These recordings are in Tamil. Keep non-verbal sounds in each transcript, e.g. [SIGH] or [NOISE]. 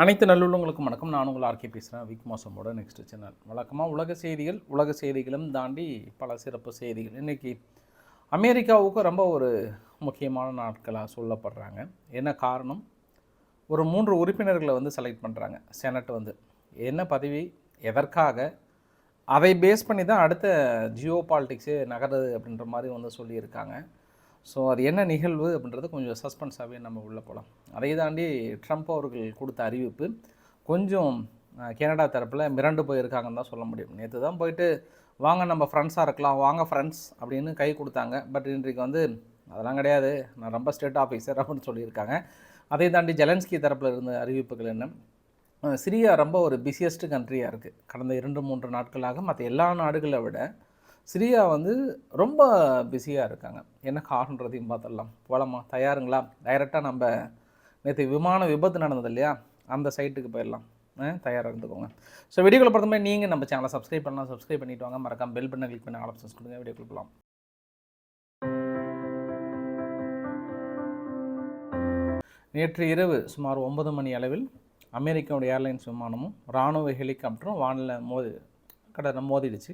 அனைத்து நல்லுள்ளவங்களுக்கும் வணக்கம். நான் உங்கள் ஆர்கே பேசுகிறேன் விக் மோசமோட நெக்ஸ்ட் சேனல் வழக்கமாக உலக செய்திகள் உலக செய்திகளும் தாண்டி பல சிறப்பு செய்திகள். இன்றைக்கி அமெரிக்காவுக்கு ரொம்ப ஒரு முக்கியமான நாட்களாக சொல்லப்படுறாங்க. என்ன காரணம்? ஒரு மூன்று உறுப்பினர்களை வந்து செலக்ட் பண்ணுறாங்க செனட் வந்து. என்ன பதவி? எதற்காக? அதை பேஸ் பண்ணி தான் அடுத்த ஜியோ பாலிட்டிக்ஸே நகருது அப்படின்ற மாதிரி வந்து சொல்லியிருக்காங்க. ஸோ அது என்ன நிகழ்வு அப்படின்றது கொஞ்சம் சஸ்பென்ஸாகவே நம்ம உள்ளே போகலாம் அதை தாண்டி ட்ரம்ப் அவர்கள் கொடுத்த அறிவிப்பு கொஞ்சம் கனடா தரப்பில் மிரண்டு போயிருக்காங்கன்னு தான் சொல்ல முடியும். நேற்று தான் போயிட்டு வாங்க நம்ம ஃப்ரெண்ட்ஸாக இருக்கலாம். வாங்க ஃப்ரெண்ட்ஸ் அப்படின்னு கை கொடுத்தாங்க. பட் இன்றைக்கு வந்து அதெல்லாம் கிடையாது. நான் ரொம்ப ஸ்டேட் ஆஃபீஸர் அப்படின்னு சொல்லியிருக்காங்க. அதை தாண்டி ஜெலன்ஸ்கி தரப்பில் இருந்த அறிவிப்புகள் என்ன? சிரியா ரொம்ப ஒரு பிஸியஸ்ட் கண்ட்ரியாக இருக்குது கடந்த இரண்டு மூன்று நாட்களாக மற்ற எல்லா நாடுகளை விட சிரியா வந்து ரொம்ப பிஸியாக இருக்காங்க. என்ன காரணன்றதையும் பார்த்துடலாம். போகலாமா தயாருங்களா? டைரெக்டாக நம்ம நேற்று விமான விபத்து நடந்தது இல்லையா? அந்த சைட்டுக்கு போயிடலாம். தயாராக இருந்துக்கோங்க. ஸோ வீடியோக்குள்ள பொறுத்த மாதிரி நீங்கள் நம்ம சேனலை சப்ஸ்கிரைப் பண்ணலாம். சப்ஸ்கிரைப் பண்ணிட்டு வாங்க. மறக்காம பெல் பண்ண கிளிக் பண்ண ஆப்ஷன்ஸ் கொடுங்க. வீடியோக்குள்ள போகலாம் நேற்று இரவு சுமார் ஒன்பது மணி அளவில் அமெரிக்காவுடைய ஏர்லைன்ஸ் விமானமும் இராணுவ ஹெலிகாப்டரும் வானில் மோதி கடலில் மோதிடுச்சு.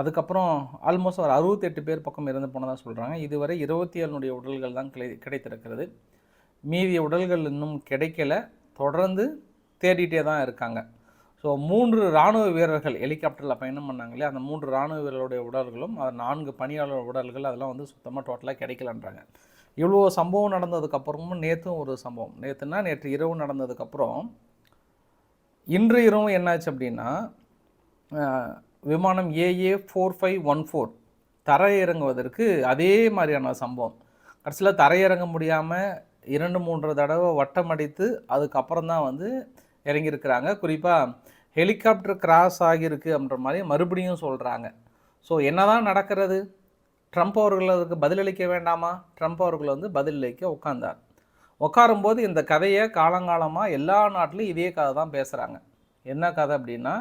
அதுக்கப்புறம் ஆல்மோஸ்ட் ஒரு அறுபத்தெட்டு பேர் பக்கம் இறந்து போனதாக சொல்கிறாங்க இதுவரை இருபத்தி ஏழுனுடைய உடல்கள் தான் கிடை கிடைத்திருக்கிறது. மீதிய உடல்கள் இன்னும் கிடைக்கல. தொடர்ந்து தேடிட்டே தான் இருக்காங்க. ஸோ மூன்று இராணுவ வீரர்கள் ஹெலிகாப்டரில் பயணம் பண்ணாங்களே அந்த மூன்று இராணுவ வீரர்களுடைய உடல்களும் அது நான்கு பணியாளர் உடல்கள் அதெல்லாம் வந்து சுத்தமாக டோட்டலாக கிடைக்கலன்றாங்க. இவ்வளோ சம்பவம் நடந்ததுக்கப்புறமும் நேற்றும் ஒரு சம்பவம். நேற்றுனா நேற்று இரவு நடந்ததுக்கப்புறம் இன்று இரவு என்னாச்சு அப்படின்னா விமானம் AA four five one four தரையிறங்குவதற்கு அதே மாதிரியான சம்பவம். கடைசியில் தரையிறங்க முடியாமல் இரண்டு மூன்று தடவை வட்டம் அடித்து அதுக்கப்புறம் தான் வந்து இறங்கியிருக்கிறாங்க. குறிப்பாக ஹெலிகாப்டர் கிராஸ் ஆகியிருக்கு அப்படின்ற மாதிரி மறுபடியும் சொல்கிறாங்க ஸோ என்னதான் நடக்கிறது? ட்ரம்ப் அவர்கள் அதுக்கு பதிலளிக்க வேண்டாமா? ட்ரம்ப் அவர்கள் வந்து பதிலளிக்க உட்கார்ந்தார். உட்காரும்போது இந்த கதையை காலங்காலமாக எல்லா நாட்டிலும் இதே கதை தான் பேசுகிறாங்க என்ன கதை அப்படின்னா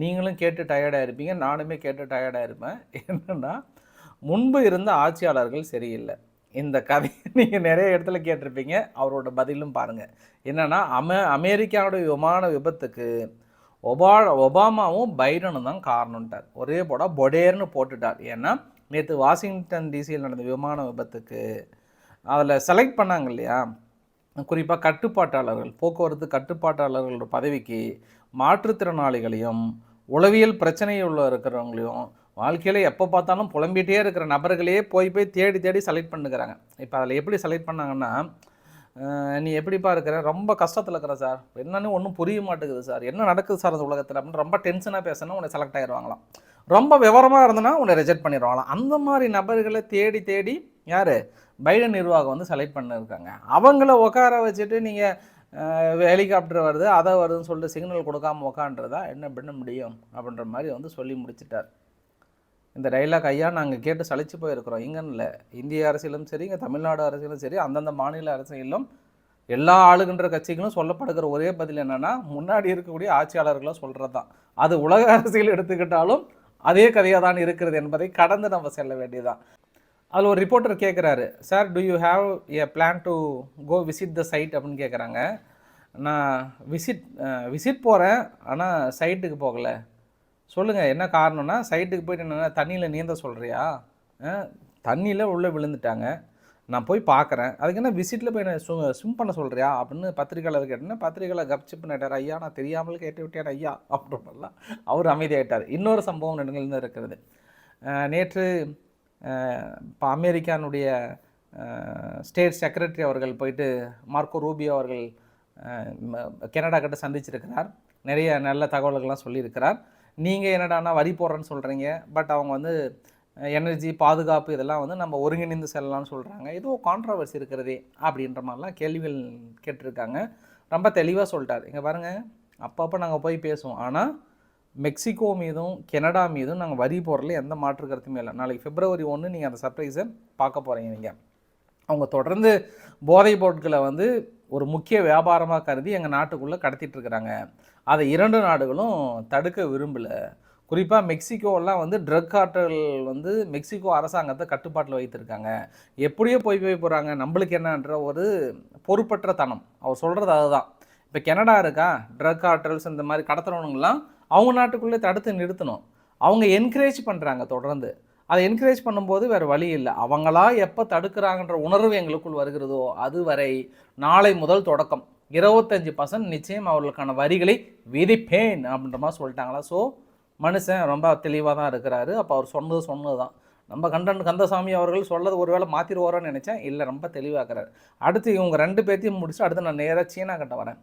நீங்களும் கேட்டு டயர்டாக இருப்பீங்க. நானுமே கேட்டு டயர்டாக இருப்பேன். என்னென்னா முன்பு இருந்த ஆட்சியாளர்கள் சரியில்லை. இந்த கதையை நீங்கள் நிறைய இடத்துல கேட்டிருப்பீங்க. அவரோட பதிலும் பாருங்கள் என்னென்னா அமெ அமெரிக்காவுடைய விமான விபத்துக்கு ஒபா ஒபாமாவும் பைடனும் தான் காரணம்ட்டார். ஒரே போட பொடேர்னு போட்டுட்டார். ஏன்னா நேற்று வாஷிங்டன் டிசியில் நடந்த விமான விபத்துக்கு அதில் செலக்ட் பண்ணாங்க இல்லையா? குறிப்பாக கட்டுப்பாட்டாளர்கள் போக்குவரத்து கட்டுப்பாட்டாளர்களோட பதவிக்கு மாற்றுத்திறனாளிகளையும் உளவியல் பிரச்சனை உள்ள இருக்கிறவங்களையும் வாழ்க்கையில் எப்போ பார்த்தாலும் புலம்பிகிட்டே இருக்கிற நபர்களையே போய் போய் தேடி தேடி செலக்ட் பண்ணுகிறாங்க. இப்போ அதில் எப்படி செலக்ட் பண்ணாங்கன்னா நீ எப்படிப்பா இருக்கிற? ரொம்ப கஷ்டத்தில் இருக்கிற சார் என்னன்னு ஒன்றும் புரிய மாட்டேங்குது சார் என்ன நடக்குது சார் அந்த உலகத்தில்? அப்படின்னு ரொம்ப டென்ஷனாக பேசினா உன்னை செலக்ட் ஆயிடுவாங்களாம் ரொம்ப விவரமாக இருந்தனா உன்னை ரிஜெக்ட் பண்ணிடுவாங்களாம் அந்த மாதிரி நபர்களை தேடி தேடி யார்? பைடன் நிர்வாகம் வந்து செலக்ட் பண்ணியிருக்காங்க அவங்கள உட்கார வச்சுட்டு நீங்கள் ஹெலிகாப்டர் வருது அதை வருதுன்னு சொல்லிட்டு சிக்னல் கொடுக்காம உக்கான்றதா என்ன பண்ண முடியும் அப்படின்ற மாதிரி வந்து சொல்லி முடிச்சிட்டார். இந்த டைலாக் ஐயா நாங்கள் கேட்டு சலிச்சு போயிருக்கிறோம். இங்கன்னு இல்லை இந்திய அரசியலும் சரி இங்கே தமிழ்நாடு அரசியலும் சரி அந்தந்த மாநில அரசியலும் எல்லா ஆளுகின்ற கட்சிகளும் சொல்லப்படுகிற ஒரே பதில் என்னென்னா முன்னாடி இருக்கக்கூடிய ஆட்சியாளர்களும் சொல்கிறது தான் அது உலக அரசியல் எடுத்துக்கிட்டாலும் அதே கதையாக தான் இருக்கிறது என்பதை கடந்து நம்ம செல்ல வேண்டியதுதான். அதில் ஒரு ரிப்போர்ட்டர் கேட்குறாரு sir do you have a plan to go visit the site அப்படின்னு கேட்குறாங்க நான் விசிட் விசிட் போகிறேன் ஆனால் சைட்டுக்கு போகலை. சொல்லுங்கள் என்ன காரணம்னா சைட்டுக்கு போயிட்டு என்ன தண்ணியில் நீந்த சொல்கிறியா தண்ணியில் உள்ளே விழுந்துட்டாங்க. நான் போய் பார்க்குறேன் அதுக்கு என்ன விசிட்டில் போய் என்ன ஸ்விம் பண்ண சொல்கிறியா அப்படின்னு பத்திரிகையாளர் கேட்டேன்னா பத்திரிக்கையாளர் கப்சிப்பு நட்டார் ஐயா நான் தெரியாமல் கேட்டு விட்டேன் ஐயா. அப்படின்றலாம் அவர் அமைதியாயிட்டார். இன்னொரு சம்பவம் நிகழ்ந்து இருக்கிறது நேற்று இப்போ அமெரிக்கானுடைய ஸ்டேட் செக்ரட்டரி அவர்கள் போயிட்டு மார்க்கோ ரூபியோ அவர்கள் கனடா கிட்ட சந்திச்சிருக்கிறார். நிறைய நல்ல தகவல்கள்லாம் சொல்லியிருக்கிறார். நீங்கள் என்னடானா வரி போடுறேன்னு சொல்கிறீங்க பட் அவங்க வந்து எனர்ஜி பாதுகாப்பு இதெல்லாம் வந்து நம்ம ஒருங்கிணைந்து செல்லலாம்னு சொல்கிறாங்க ஏதோ கான்ட்ரவர்சி இருக்கிறதே அப்படின்ற மாதிரிலாம் கேள்விகள் கேட்டிருக்காங்க. ரொம்ப தெளிவாக சொல்லிட்டார். இங்கே பாருங்கள் அப்பப்போ நாங்கள் போய் பேசுவோம். ஆனால் மெக்சிகோ மீதும் கனடா மீதும் நாங்கள் வரி போடுறதுல எந்த மாற்று கருத்துமே இல்லை. நாளைக்கு பிப்ரவரி ஒன்று நீங்கள் அந்த சர்ப்ரைஸை பார்க்க போகிறீங்க நீங்கள் அவங்க தொடர்ந்து போதைப் பொருட்களை வந்து ஒரு முக்கிய வியாபாரமாக கருதி எங்கள் நாட்டுக்குள்ளே கடத்திட்டுருக்குறாங்க அதை இரண்டு நாடுகளும் தடுக்க விரும்பலை. குறிப்பாக மெக்சிகோலாம் வந்து ட்ரக் கார்ட்டல் வந்து மெக்சிகோ அரசாங்கத்தை கட்டுப்பாட்டில் வைத்திருக்காங்க. எப்படியோ போய் போய் போகிறாங்க நம்மளுக்கு என்னன்ற ஒரு பொறுப்பற்ற தனம். அவர் சொல்கிறது அதுதான். இப்போ கனடா இருக்கா? ட்ரக் கார்டல்ஸ் இந்த மாதிரி கடத்துறவனுங்களாம் அவங்க நாட்டுக்குள்ளே தடுத்து நிறுத்தணும். அவங்க என்கரேஜ் பண்ணுறாங்க தொடர்ந்து. அதை என்கரேஜ் பண்ணும்போது வேறு வழி இல்லை. அவங்களா எப்போ தடுக்கிறாங்கன்ற உணர்வு எங்களுக்குள் வருகிறதோ அதுவரை நாளை முதல் தொடக்கம். இருபத்தஞ்சி பர்சன்ட் நிச்சயம் அவர்களுக்கான வரிகளை விதிப்பேன் அப்படின்ற மாதிரி சொல்லிட்டாங்களா. ஸோ மனுஷன் ரொம்ப தெளிவாக தான் இருக்கிறாரு. அப்போ அவர் சொன்னது சொன்னது தான் நம்ம கண்டன் கந்தசாமி அவர்கள் சொல்லது ஒருவேளை மாற்றிடுவாரோன்னு நினச்சேன். இல்லை ரொம்ப தெளிவாக்குறாரு அடுத்து இவங்க ரெண்டு பேர்த்தையும் முடிச்சு அடுத்து நான் நேராக சீனா கிட்ட வரேன்.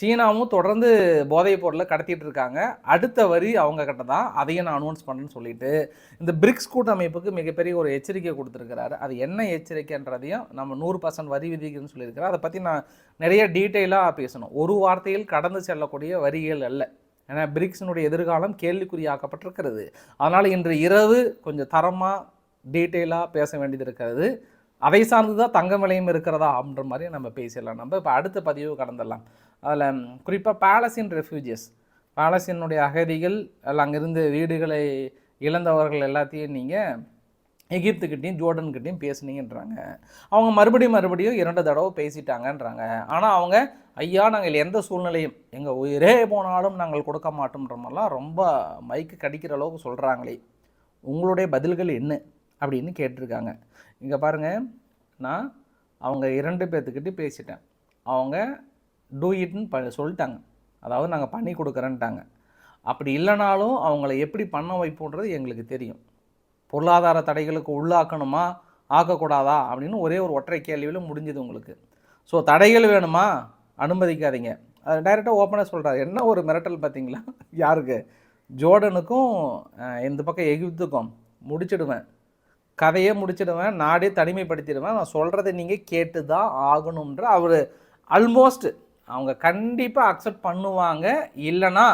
சீனாவும் தொடர்ந்து போதைப் பொருளை கடத்திட்டு இருக்காங்க. அடுத்த வரி அவங்க கிட்ட தான். அதையும் நான் அனௌன்ஸ் பண்ணுறேன்னு சொல்லிட்டு இந்த பிரிக்ஸ் கூட்டமைப்புக்கு மிகப்பெரிய ஒரு எச்சரிக்கை கொடுத்துருக்கிறாரு. அது என்ன எச்சரிக்கைன்றதையும் நம்ம நூறு பர்சன்ட் வரி விதிக்குன்னு சொல்லியிருக்கிறேன் அதை பற்றி நான் நிறைய டீட்டெயிலாக பேசணும். ஒரு வார்த்தையில் கடந்து செல்லக்கூடிய வரிகள் அல்ல. ஏன்னா பிரிக்ஸினுடைய எதிர்காலம் கேள்விக்குறியாக்கப்பட்டிருக்கிறது. அதனால் இன்று இரவு கொஞ்சம் தரமாக டீட்டெயிலாக பேச வேண்டியது இருக்கிறது. அதை சார்ந்து தான் தங்க விலையும் இருக்கிறதா அப்படின்ற மாதிரி நம்ம பேசிடலாம். நம்ம இப்போ அடுத்த பதிவு கடந்துடலாம். அதில் குறிப்பாக பேலஸ்தீன் ரெஃப்யூஜியஸ் பாலஸ்தீனுடைய அகதிகள் அதில் அங்கேருந்து வீடுகளை இழந்தவர்கள் எல்லாத்தையும் நீங்கள் எகிப்துக்கிட்டையும் ஜோர்டன்கிட்டையும் பேசுனீங்கன்றாங்க. அவங்க மறுபடியும் மறுபடியும் இரண்டு தடவை பேசிட்டாங்கன்றாங்க. ஆனால் அவங்க ஐயா நாங்கள் எந்த சூழ்நிலையும் எங்கள் உயிரே போனாலும் நாங்கள் கொடுக்க மாட்டோம்ன்ற மாதிரிலாம் ரொம்ப மைக்கு கடிக்கிற அளவுக்கு சொல்கிறாங்களே உங்களுடைய பதில்கள் என்ன? அப்படின்னு கேட்டிருக்காங்க. இங்கே பாருங்கள் நான் அவங்க இரண்டு பேர்த்துக்கிட்டே பேசிட்டேன். அவங்க டூ இட்னு ப சொல்லிட்டாங்க. அதாவது நாங்கள் பண்ணி கொடுக்குறேன்ட்டாங்க. அப்படி இல்லைனாலும் அவங்கள எப்படி பண்ண வைப்போன்றது எங்களுக்கு தெரியும். பொருளாதார தடைகளுக்கு உள்ளாக்கணுமா? ஆக்கக்கூடாதா? அப்படின்னு ஒரே ஒரு ஒற்றை கேள்வியில் முடிஞ்சுது உங்களுக்கு. ஸோ தடைகள் வேணுமா? அனுமதிக்காதீங்க. அது டைரெக்டாக ஓப்பனாக சொல்கிறார் என்ன ஒரு மிரட்டல் பார்த்தீங்களா? யாருக்கு? ஜோர்டனுக்கும் இந்த பக்கம் எகிப்துக்கும். முடிச்சிடுவேன். கதையே முடிச்சிடுவேன். நாடே தனிமைப்படுத்திடுவேன். நான் சொல்கிறத நீங்கள் கேட்டு தான் ஆகணுன்ற அவர் ஆல்மோஸ்ட் அவங்க கண்டிப்பாக அக்செப்ட் பண்ணுவாங்க இல்லைன்னா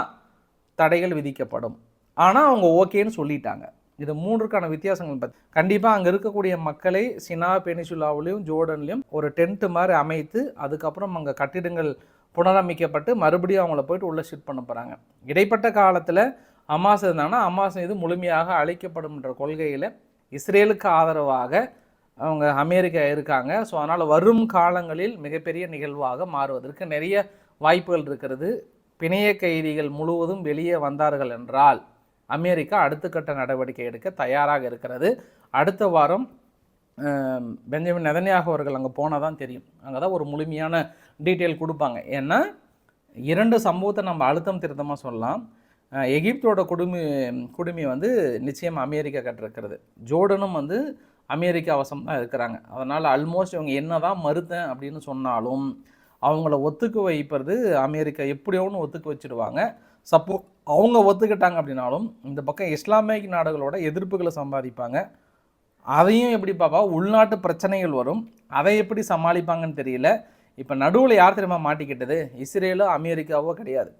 தடைகள் விதிக்கப்படும். ஆனால் அவங்க ஓகேன்னு சொல்லிட்டாங்க. இது மூன்றுக்கான வித்தியாசங்கள் பார்த்து கண்டிப்பாக அங்கே இருக்கக்கூடிய மக்களை சினா பெனிசுலாவிலையும் ஜோர்டன்லையும் ஒரு டென்ட்டு மாதிரி அமைத்து அதுக்கப்புறம் அங்கே கட்டிடங்கள் புனரமைக்கப்பட்டு மறுபடியும் அவங்கள போயிட்டு உள்ளே ஷிஃப்ட் பண்ண போகிறாங்க இடைப்பட்ட காலத்தில் அமாஸ் இருந்தாங்கன்னா அமாஸ் இது முழுமையாக அழிக்கப்படும்ன்ற கொள்கையில் இஸ்ரேலுக்கு ஆதரவாக அவங்க அமெரிக்கா இருக்காங்க. ஸோ அதனால் வரும் காலங்களில் மிகப்பெரிய நிகழ்வாக மாறுவதற்கு நிறைய வாய்ப்புகள் இருக்கிறது. பிணைய கைதிகள் முழுவதும் வெளியே வந்தார்கள் என்றால் அமெரிக்கா அடுத்த கட்ட நடவடிக்கை எடுக்க தயாராக இருக்கிறது. அடுத்த வாரம் பெஞ்சமின் நெதன்யாகு அவர்கள் அங்கே போனால் தான் தெரியும். அங்கே தான் ஒரு முழுமையான டீட்டெயில் கொடுப்பாங்க. ஏன்னா இரண்டு சம்பவத்தை நம்ம அழுத்தம் திருத்தமாக சொல்லலாம். எகிப்தோட குடுமி குடுமி வந்து நிச்சயம் அமெரிக்கா கட்டிருக்கிறது ஜோர்டனும் வந்து அமெரிக்கா வசம் தான் இருக்கிறாங்க. அதனால் ஆல்மோஸ்ட் இவங்க என்ன தான் மறுத்தேன் அப்படின்னு சொன்னாலும் அவங்கள ஒத்துக்க வைப்பது அமெரிக்கா எப்படியோன்னு ஒத்துக்க வச்சிடுவாங்க. சப்போ அவங்க ஒத்துக்கிட்டாங்க அப்படின்னாலும் இந்த பக்கம் இஸ்லாமிக் நாடுகளோட எதிர்ப்புகளை சம்பாதிப்பாங்க. அதையும் எப்படி பார்ப்பா உள்நாட்டு பிரச்சனைகள் வரும். அதை எப்படி சமாளிப்பாங்கன்னு தெரியல. இப்போ நடுவில் யார் தெரியுமா மாட்டிக்கிட்டது? இஸ்ரேலோ அமெரிக்காவோ கிடையாது.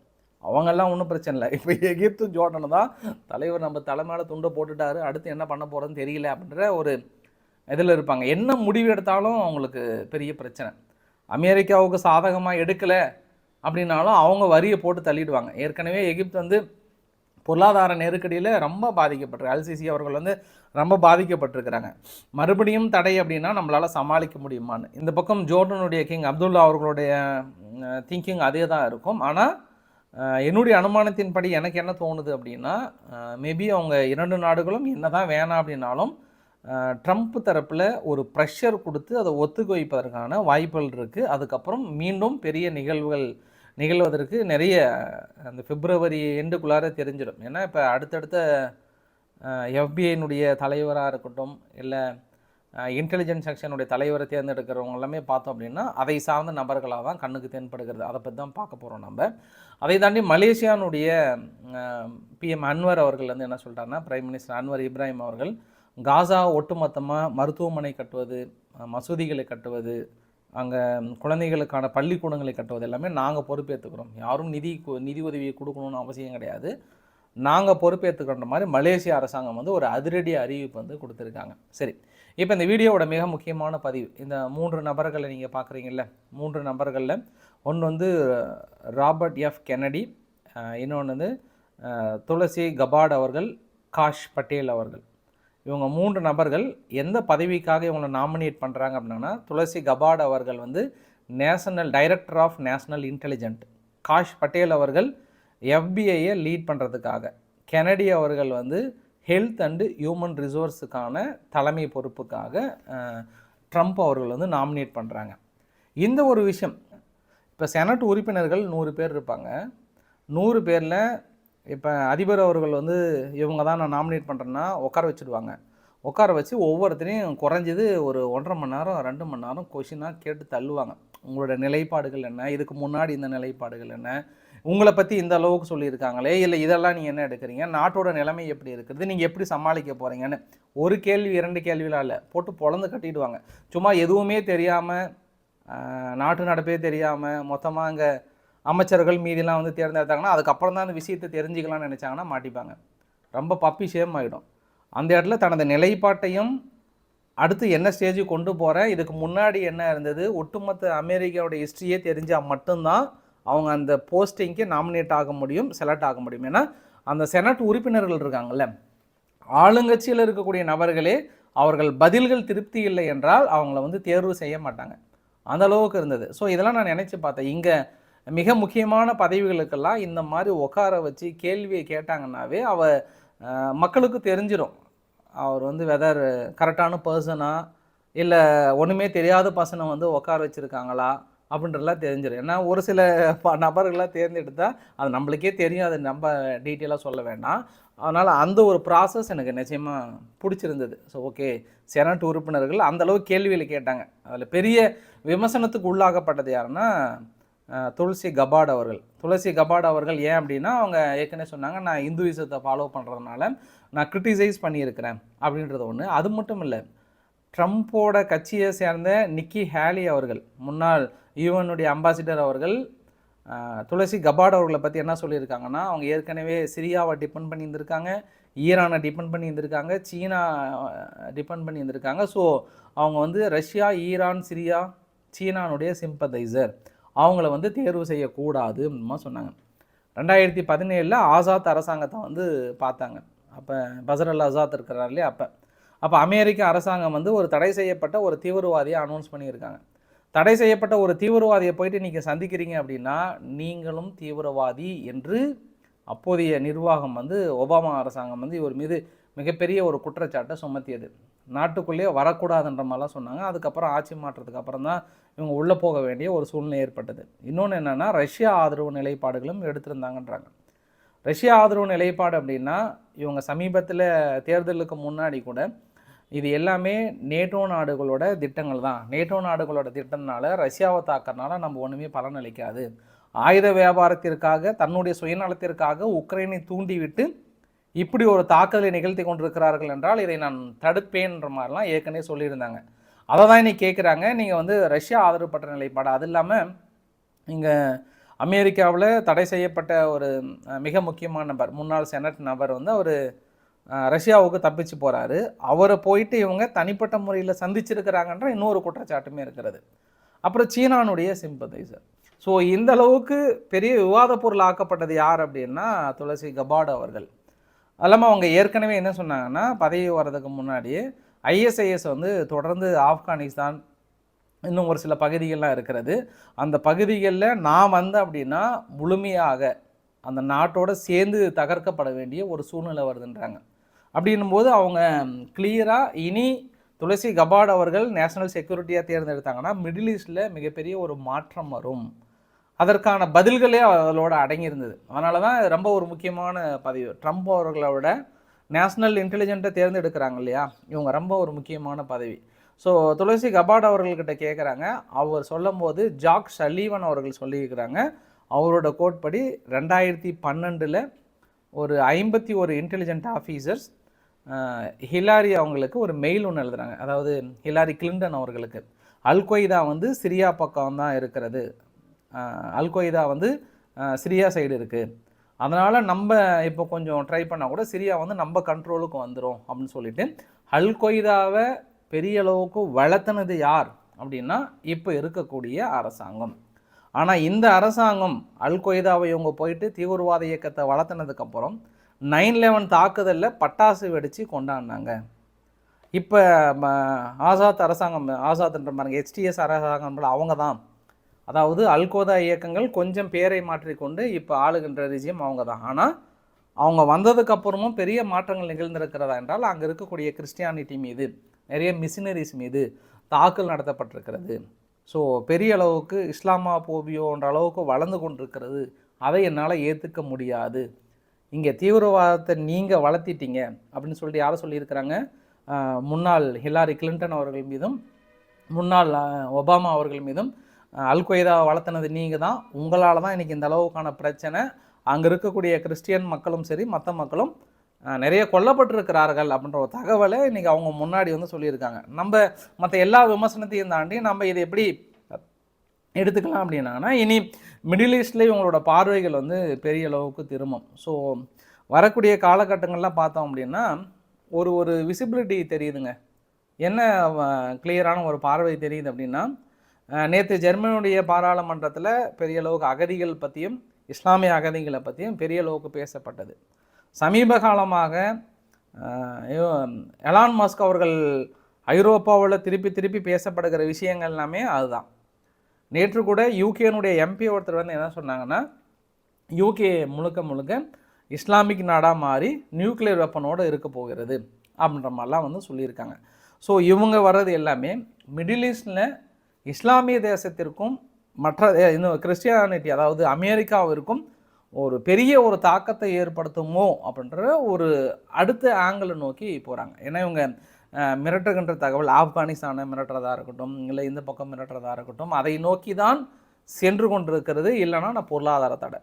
அவங்கெல்லாம் ஒன்றும் பிரச்சனை இல்லை. இப்போ எகிப்து ஜோர்டனு தான் தலைவர் நம்ம தலைமையில துண்டை போட்டுட்டாரு. அடுத்து என்ன பண்ண போகிறோன்னு தெரியல அப்படின்ற ஒரு இதில் இருப்பாங்க. என்ன முடிவு எடுத்தாலும் அவங்களுக்கு பெரிய பிரச்சனை. அமெரிக்காவுக்கு சாதகமாக எடுக்கலை அப்படின்னாலும் அவங்க வரியை போட்டு தள்ளிடுவாங்க. ஏற்கனவே எகிப்து வந்து பொருளாதார நெருக்கடியில் ரொம்ப பாதிக்கப்பட்டிருக்கு அல்சிசி அவர்கள் வந்து ரொம்ப பாதிக்கப்பட்டிருக்கிறாங்க. மறுபடியும் தடை அப்படின்னா நம்மளால் சமாளிக்க முடியுமான்னு. இந்த பக்கம் ஜோர்டனுடைய கிங் அப்துல்லா அவர்களுடைய திங்கிங் அதே தான் இருக்கும். ஆனால் என்னுடைய அனுமானத்தின்படி எனக்கு என்ன தோணுது அப்படின்னா மேபி அவங்க இரண்டு நாடுகளும் என்ன தான் வேணாம் அப்படின்னாலும் ட்ரம்ப் தரப்பில் ஒரு ப்ரெஷர் கொடுத்து அதை ஒத்துக்க வைப்பதற்கான வாய்ப்புகள் இருக்குது அதுக்கப்புறம் மீண்டும் பெரிய நிகழ்வுகள் நிகழ்வதற்கு நிறைய அந்த பிப்ரவரி எண்டுக்குள்ளார தெரிஞ்சிடும். ஏன்னா இப்போ அடுத்தடுத்த எஃபிஐனுடைய தலைவராக இருக்கட்டும் இல்லை இன்டெலிஜென்ஸ் செக்ஷனுடைய தலைவரை தேர்ந்தெடுக்கிறவங்க எல்லாமே பார்த்தோம் அப்படின்னா அதை சார்ந்த நபர்களாக தான் கண்ணுக்கு தென்படுகிறது. அதை பற்றி தான் பார்க்க போகிறோம் நம்ம. அதை தாண்டி மலேசியானுடைய பிஎம் அன்வர் அவர்கள் வந்து என்ன சொல்கிறாருன்னா பிரைம் மினிஸ்டர் அன்வர் இப்ராஹிம் அவர்கள் காசா ஒட்டுமொத்தமாக மருத்துவமனை கட்டுவது மசூதிகளை கட்டுவது அங்கே குழந்தைகளுக்கான பள்ளிக்கூடங்களை கட்டுவது எல்லாமே நாங்கள் பொறுப்பேற்றுக்கிறோம் யாரும் நிதி கு- நிதி உதவியை கொடுக்கணும்னு அவசியம் கிடையாது. நாங்கள் பொறுப்பேற்றுக்கிற மாதிரி மலேசிய அரசாங்கம் வந்து ஒரு அதிரடி அறிவிப்பு வந்து கொடுத்துருக்காங்க. சரி இப்போ இந்த வீடியோவோட மிக முக்கியமான பதிவு இந்த மூன்று நபர்களை நீங்கள் பார்க்குறீங்கல்ல மூன்று நபர்களில் ஒன்று வந்து ராபர்ட் எஃப் கென்னடி இன்னொன்று வந்து துளசி கபாட் அவர்கள் காஷ் பட்டேல் அவர்கள். இவங்க மூன்று நபர்கள் எந்த பதவிக்காக இவங்களை நாமினேட் பண்ணுறாங்க அப்படின்னா துளசி கபாட் அவர்கள் வந்து national director of national intelligent. Kash Patel அவர்கள் எஃபிஐயை லீட் பண்ணுறதுக்காக கெனடி அவர்கள் வந்து ஹெல்த் அண்டு ஹியூமன் ரிசோர்ஸுக்கான தலைமை பொறுப்புக்காக ட்ரம்ப் அவர்கள் வந்து நாமினேட் பண்ணுறாங்க இந்த ஒரு விஷயம் இப்போ செனட் உறுப்பினர்கள் நூறு பேர் இருப்பாங்க. நூறு பேரில் இப்போ அதிபர் அவர்கள் வந்து இவங்க தான் நான் நாமினேட் பண்ணுறேன்னா உட்கார வச்சுடுவாங்க. உட்கார வச்சு ஒவ்வொருத்தரையும் குறைஞ்சது ஒரு ஒன்றரை மணி நேரம் ரெண்டு மணி நேரம் கொஷினாக கேட்டு தள்ளுவாங்க. உங்களோட நிலைப்பாடுகள் என்ன? இதுக்கு முன்னாடி இந்த நிலைப்பாடுகள் என்ன? உங்களை பற்றி இந்த அளவுக்கு சொல்லியிருக்காங்களே? இல்லை இதெல்லாம் நீங்கள் என்ன எடுக்கிறீங்க? நாட்டோட நிலைமை எப்படி இருக்கிறது நீங்கள் எப்படி சமாளிக்க போகிறீங்கன்னு ஒரு கேள்வி இரண்டு கேள்விலாம் இல்லை. போட்டு பொழந்து கட்டிடுவாங்க. சும்மா எதுவுமே தெரியாமல் நாட்டு நடப்பே தெரியாமல் மொத்தமாக அங்கே அமைச்சர்கள் மீதிலாம் வந்து தேர்ந்தெடுத்தாங்கன்னா அதுக்கப்புறம் தான் அந்த விஷயத்தை தெரிஞ்சுக்கலாம்னு நினச்சாங்கன்னா மாட்டிப்பாங்க. ரொம்ப பப்பி சேம் ஆகிடும் அந்த இடத்துல தனது நிலைப்பாட்டையும் அடுத்து என்ன ஸ்டேஜுக்கு கொண்டு போகிறேன் இதுக்கு முன்னாடி என்ன இருந்தது ஒட்டுமொத்த அமெரிக்காவோட ஹிஸ்ட்ரியே தெரிஞ்சால் மட்டும்தான் அவங்க அந்த போஸ்டிங்க்கு நாமினேட் ஆக முடியும் செலக்ட் ஆக முடியும். ஏன்னா அந்த செனட் உறுப்பினர்கள் இருக்காங்கல்ல ஆளுங்கட்சியில் இருக்கக்கூடிய நபர்களே அவர்கள் பதில்கள் திருப்தி இல்லை என்றால் அவங்கள வந்து தேர்வு செய்ய மாட்டாங்க. அந்த அளவுக்கு இருந்தது. ஸோ இதெல்லாம் நான் நினச்சி பார்த்தேன். இங்கே மிக முக்கியமான பதவிகளுக்கெல்லாம் இந்த மாதிரி உட்கார வச்சு கேள்வியை கேட்டாங்கன்னாவே அவ மக்களுக்கு தெரிஞ்சிடும் அவர் வந்து வெதர் கரெக்டான பர்சனா இல்லை ஒன்றுமே தெரியாத பர்சனை வந்து உட்கார வச்சுருக்காங்களா அப்படின்றலாம் தெரிஞ்சிடும் ஏன்னா ஒரு சில ப- நபர்கள்லாம் தேர்ந்தெடுத்தால் அது நம்மளுக்கே தெரியும். அது நம்ம டீட்டெயிலாக சொல்ல வேண்டாம். அதனால் அந்த ஒரு ப்ராசஸ் எனக்கு நிச்சயமாக பிடிச்சிருந்தது. ஸோ ஓகே செனட் உறுப்பினர்கள் அந்த அளவு கேள்வியில் கேட்டாங்க. அதில் பெரிய விமர்சனத்துக்கு உள்ளாகப்பட்டது யாருன்னா துளசி கபாட் அவர்கள். துளசி கபாட் அவர்கள் ஏன் அப்படின்னா அவங்க ஏற்கனவே சொன்னாங்க நான் இந்துவிசத்தை ஃபாலோ பண்ணுறதுனால நான் கிரிட்டிசைஸ் பண்ணியிருக்கிறேன் அப்படின்றது ஒன்று அது மட்டும் இல்லை ட்ரம்ப்போட கட்சியை சேர்ந்த நிக்கி ஹேலி அவர்கள் முன்னாள் யுவனுடைய அம்பாசிடர் அவர்கள் துளசி கபாட் அவர்களை பற்றி என்ன சொல்லியிருக்காங்கன்னா அவங்க ஏற்கனவே சிரியாவை டிபெண்ட் பண்ணி இருந்திருக்காங்க ஈரானை டிபெண்ட் பண்ணி இருந்திருக்காங்க சீனா டிபெண்ட் பண்ணி இருந்திருக்காங்க ஸோ அவங்க வந்து ரஷ்யா ஈரான் சிரியா சீனானுடைய சிம்பதைசர் அவங்கள வந்து தேர்வு செய்யக்கூடாது சொன்னாங்க. ரெண்டாயிரத்தி பதினேழில் ஆசாத் அரசாங்கத்தை வந்து பார்த்தாங்க. அப்போ பசர் அல் ஆசாத் இருக்கிறார் இல்லையா? அப்போ. அப்போ அமெரிக்க அரசாங்கம் வந்து ஒரு தடை செய்யப்பட்ட ஒரு தீவிரவாதியை அனௌன்ஸ் பண்ணியிருக்காங்க. தடை செய்யப்பட்ட ஒரு தீவிரவாதியை போயிட்டு நீங்கள் சந்திக்கிறீங்க அப்படின்னா நீங்களும் தீவிரவாதி என்று அப்போதைய நிர்வாகம் வந்து ஒபாமா அரசாங்கம் வந்து இவர் மீது மிகப்பெரிய ஒரு குற்றச்சாட்டை சுமத்தியது. நாட்டுக்குள்ளேயே வரக்கூடாதுன்ற மாதிரிலாம் சொன்னாங்க. அதுக்கப்புறம் ஆட்சி மாற்றத்துக்கு அப்புறம் தான் இவங்க உள்ளே போக வேண்டிய ஒரு சூழ்நிலை ஏற்பட்டது. இன்னொன்று என்னென்னா ரஷ்யா ஆதரவு நிலைப்பாடுகளும் எடுத்திருந்தாங்கன்றாங்க. ரஷ்யா ஆதரவு நிலைப்பாடு அப்படின்னா இவங்க சமீபத்தில் தேர்தலுக்கு முன்னாடி கூட இது எல்லாமே நேட்டோ நாடுகளோட திட்டங்கள் தான். நேட்டோ நாடுகளோட திட்டம்னால ரஷ்யாவை தாக்கறனால நம்ம ஒன்றுமே பலனளிக்காது. ஆயுத வியாபாரத்திற்காக தன்னுடைய சுயநலத்திற்காக உக்ரைனை தூண்டிவிட்டு இப்படி ஒரு தாக்குதலை நிகழ்த்தி கொண்டிருக்கிறார்கள் என்றால் இதை நான் தடுப்பேன்ற மாதிரிலாம் ஏற்கனவே சொல்லியிருந்தாங்க. அதை தான் இன்னைக்கு கேட்குறாங்க. நீங்கள் வந்து ரஷ்யா ஆதரவுப்பட்ட நிலைப்பாடு. அது இல்லாமல் இங்கே அமெரிக்காவில் தடை செய்யப்பட்ட ஒரு மிக முக்கியமான நபர் முன்னாள் செனட் நபர் வந்து அவர் ரஷ்யாவுக்கு தப்பிச்சு போகிறாரு அவரை போயிட்டு இவங்க தனிப்பட்ட முறையில் சந்திச்சிருக்கிறாங்கன்ற இன்னொரு குற்றச்சாட்டுமே இருக்கிறது. அப்புறம் சீனானுடைய சிம்பதைசர் ஸோ இந்த அளவுக்கு பெரிய விவாத பொருள் ஆக்கப்பட்டது யார் அப்படின்னா துளசி கபாட் அவர்கள். அல்லாமல் அவங்க ஏற்கனவே என்ன சொன்னாங்கன்னா பதவி வர்றதுக்கு முன்னாடியே ஐஎஸ்ஐஎஸ் வந்து தொடர்ந்து ஆப்கானிஸ்தான் இன்னும் ஒரு சில பகுதிகள்லாம் இருக்கிறது. அந்த பகுதிகளில் நான் வந்தேன் அப்படின்னா முழுமையாக அந்த நாட்டோட சேர்ந்து தகர்க்கப்பட வேண்டிய ஒரு சூழ்நிலை வருதுன்றாங்க. அப்படின்னும்போது அவங்க கிளியராக இனி துளசி கபாட் அவர்கள் நேஷனல் செக்யூரிட்டியாக தேர்ந்தெடுத்தாங்கன்னா மிடில் ஈஸ்டில் மிகப்பெரிய ஒரு மாற்றம் வரும். அதற்கான பதில்களே அதோட அடங்கியிருந்தது. அதனால தான் ரொம்ப ஒரு முக்கியமான பதவி. ட்ரம்ப் அவர்களோட நேஷனல் இன்டெலிஜென்ட்டை தேர்ந்தெடுக்கிறாங்க இல்லையா? இவங்க ரொம்ப ஒரு முக்கியமான பதவி. ஸோ துளசி கபாட் அவர்கள்கிட்ட கேட்குறாங்க அவர் சொல்லும்போது ஜாக் சலீவன் அவர்கள் சொல்லியிருக்கிறாங்க. அவரோட கோட் படி ரெண்டாயிரத்தி பன்னெண்டில் ஒரு ஐம்பத்தி ஒரு இன்டெலிஜென்ட் ஆஃபீஸர்ஸ் ஹிலாரி அவங்களுக்கு ஒரு மெயில் ஒன்று எழுதுறாங்க. அதாவது ஹிலாரி கிளின்டன் அவர்களுக்கு. அல் கொய்தா வந்து சிரியா பக்கம் தான் இருக்கிறது. அல்கொய்தா அல் கொய்தா வந்து சிரியா சைடு இருக்குது அதனால் நம்ம இப்போ கொஞ்சம் ட்ரை பண்ணால் கூட சிரியா வந்து நம்ம கண்ட்ரோலுக்கு வந்துடும் அப்படின்னு சொல்லிட்டு அல் கொய்தாவை பெரிய அளவுக்கு வளர்த்துனது யார் அப்படின்னா இப்போ இருக்கக்கூடிய அரசாங்கம். ஆனால் இந்த அரசாங்கம் அல் கொய்தாவை இவங்க போயிட்டு தீவிரவாத இயக்கத்தை வளர்த்துனதுக்கப்புறம் நைன் லெவன் தாக்குதலில் பட்டாசு வெடித்து கொண்டாடினாங்க. இப்போ ஆசாத் அரசாங்கம் ஆசாத்ன்ற பாருங்க ஹெச்டிஎஸ் அரசாங்கம் அவங்க தான். அதாவது அல்கோதா இயக்கங்கள் கொஞ்சம் பேரை மாற்றிக்கொண்டு இப்போ ஆளுகின்ற ரிஜியம் அவங்க தான் ஆனால் அவங்க வந்ததுக்கப்புறமும் பெரிய மாற்றங்கள் நிகழ்ந்திருக்கிறதா என்றால் அங்கே இருக்கக்கூடிய கிறிஸ்டியானிட்டி மீது நிறைய மிஷினரிஸ் மீது தாக்கல் நடத்தப்பட்டிருக்கிறது. ஸோ பெரிய அளவுக்கு இஸ்லாமா போபியோன்ற அளவுக்கு வளர்ந்து கொண்டிருக்கிறது. அதை என்னால் ஏற்றுக்க முடியாது. இங்கே தீவிரவாதத்தை நீங்கள் வளர்த்திட்டீங்க அப்படின்னு சொல்லிட்டு யாரை சொல்லியிருக்கிறாங்க. முன்னாள் ஹிலாரி கிளின்டன் அவர்கள் மீதும் முன்னாள் ஒபாமா அவர்கள் மீதும் அல் கொய்தா வளர்த்துனது நீங்கள் தான் உங்களால் தான் இன்றைக்கி இந்த அளவுக்கான பிரச்சனை. அங்கே இருக்கக்கூடிய கிறிஸ்டியன் மக்களும் சரி மற்ற மக்களும் நிறைய கொல்லப்பட்டிருக்கிறார்கள் அப்படின்ற ஒரு தகவலை இன்றைக்கி அவங்க முன்னாடி வந்து சொல்லியிருக்காங்க. நம்ம மற்ற எல்லா விமர்சனத்தையும் தாண்டி நம்ம இதை எப்படி எடுத்துக்கலாம் அப்படின்னா இனி மிடில் ஈஸ்ட்லேயே இவங்களோட பார்வைகள் வந்து பெரிய அளவுக்கு திரும்பும். ஸோ வரக்கூடிய காலகட்டங்கள்லாம் பார்த்தோம் அப்படின்னா ஒரு ஒரு விசிபிலிட்டி தெரியுதுங்க. என்ன கிளியரான ஒரு பார்வை தெரியுது அப்படின்னா நேற்று ஜெர்மனியுடைய பாராளுமன்றத்தில் பெரிய அளவுக்கு அகதிகள் பற்றியும் இஸ்லாமிய அகதிகளை பற்றியும் பெரிய அளவுக்கு பேசப்பட்டது. சமீப காலமாக எலான் மாஸ்க் அவர்கள் ஐரோப்பாவில் திருப்பி திருப்பி பேசப்படுகிற விஷயங்கள் எல்லாமே அதுதான். நேற்று கூட யூகேனுடைய எம்பி ஒருத்தர் வந்து என்ன சொன்னாங்கன்னா யூகே முழுக்க முழுக்க இஸ்லாமிக் நாடாக மாறி நியூக்ளியர் வெப்பனோடு இருக்க போகிறது அப்படின்ற மாதிரிலாம் வந்து சொல்லியிருக்காங்க. ஸோ இவங்க வர்றது எல்லாமே மிடில் ஈஸ்டில் இஸ்லாமிய தேசத்திற்கும் மற்ற இன்னும் கிறிஸ்டியானிட்டி அதாவது அமெரிக்காவிற்கும் ஒரு பெரிய ஒரு தாக்கத்தை ஏற்படுத்துமோ அப்படின்ற ஒரு அடுத்த ஆங்கிளை நோக்கி போகிறாங்க ஏன்னா இவங்க மிரட்டுகின்ற தகவல் ஆப்கானிஸ்தானை மிரட்டுறதா இருக்கட்டும் இல்லை இந்த பக்கம் மிரட்டுறதா இருக்கட்டும் அதை நோக்கி தான் சென்று கொண்டிருக்கிறது இல்லைன்னா நான் பொருளாதார தடை.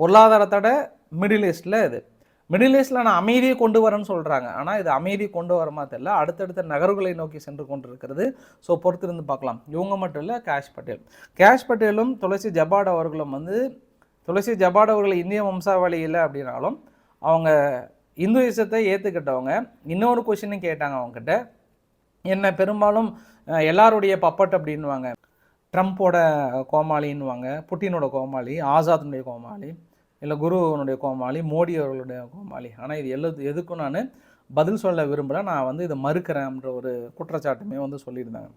பொருளாதார தடை மிடில் ஈஸ்டில் இது. மிடில் ஈஸ்டில் நான் அமைதியை கொண்டு வரேன்னு சொல்கிறாங்க ஆனால் இது அமைதி கொண்டு வரமா தெரியல அடுத்தடுத்த நகர்வுகளை நோக்கி சென்று கொண்டிருக்கிறது. ஸோ பொறுத்திருந்து பார்க்கலாம். இவங்க மட்டும் இல்லை கேஷ் பட்டேல் கேஷ் பட்டேலும் துளசி ஜபாட் அவர்களும் வந்து துளசி ஜபாட் அவர்கள் இந்திய வம்சாவளி இல்லை அப்படின்னாலும் அவங்க இந்துயிசத்தை ஏற்றுக்கிட்டவங்க இன்னொரு கொஷினும் கேட்டாங்க அவங்ககிட்ட. என்ன பெரும்பாலும் எல்லாருடைய பப்பட் அப்படின்வாங்க ட்ரம்ப்போட கோமாளின்னுவாங்க. புட்டினோட கோமாளி. ஆசாத்தினுடைய கோமாளி. இல்லை குருவனுடைய கோமாளி மோடி அவர்களுடைய கோமாளி. ஆனால் இது எல்லா எதுக்கும் நான் பதில் சொல்ல விரும்பலை. நான் வந்து இதை மறுக்கிறேன்ற ஒரு குற்றச்சாட்டுமே வந்து சொல்லியிருந்தாங்க.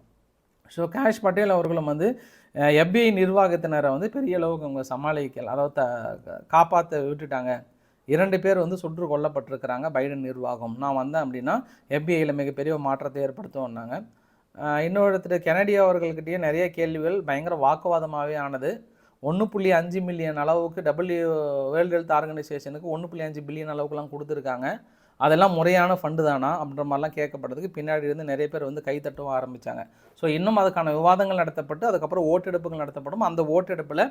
ஸோ கேஷ் பட்டேல் அவர்களும் வந்து எஃபிஐ நிர்வாகத்தினரை வந்து பெரிய அளவுக்கு அவங்க சமாளிக்கல. அதாவது த காப்பாற்ற விட்டுட்டாங்க. இரண்டு பேர் வந்து சுற்று கொல்லப்பட்டிருக்கிறாங்க பைடன் நிர்வாகம். நான் வந்தேன் அப்படின்னா எஃபிஐயில் மிகப்பெரிய மாற்றத்தை ஏற்படுத்துவோம்னாங்க. ஆஹ் இன்னொருத்தர் கெனடி அவர்கள்கிட்டயே நிறைய கேள்விகள். பயங்கர வாக்குவாதமாகவே ஆனது. ஒன்று புள்ளி அஞ்சு மில்லியன் அளவுக்கு டபிள்யூ வேர்ல்டு ஹெல்த் ஆர்கனைசேஷனுக்கு ஒன்று புள்ளி அஞ்சு பில்லியன் அளவுக்குலாம் கொடுத்துருக்காங்க. அதெல்லாம் முறையான ஃபண்டு தானா? அப்படின்ற மாதிரிலாம் கேட்கப்பட்டதுக்கு பின்னாடி இருந்து நிறைய பேர் வந்து கைத்தட்டவும் ஆரம்பித்தாங்க ஸோ இன்னும் அதுக்கான விவாதங்கள் நடத்தப்பட்டு அதுக்கப்புறம் ஓட்டெடுப்புகள் நடத்தப்படும். அந்த ஓட்டெடுப்பில்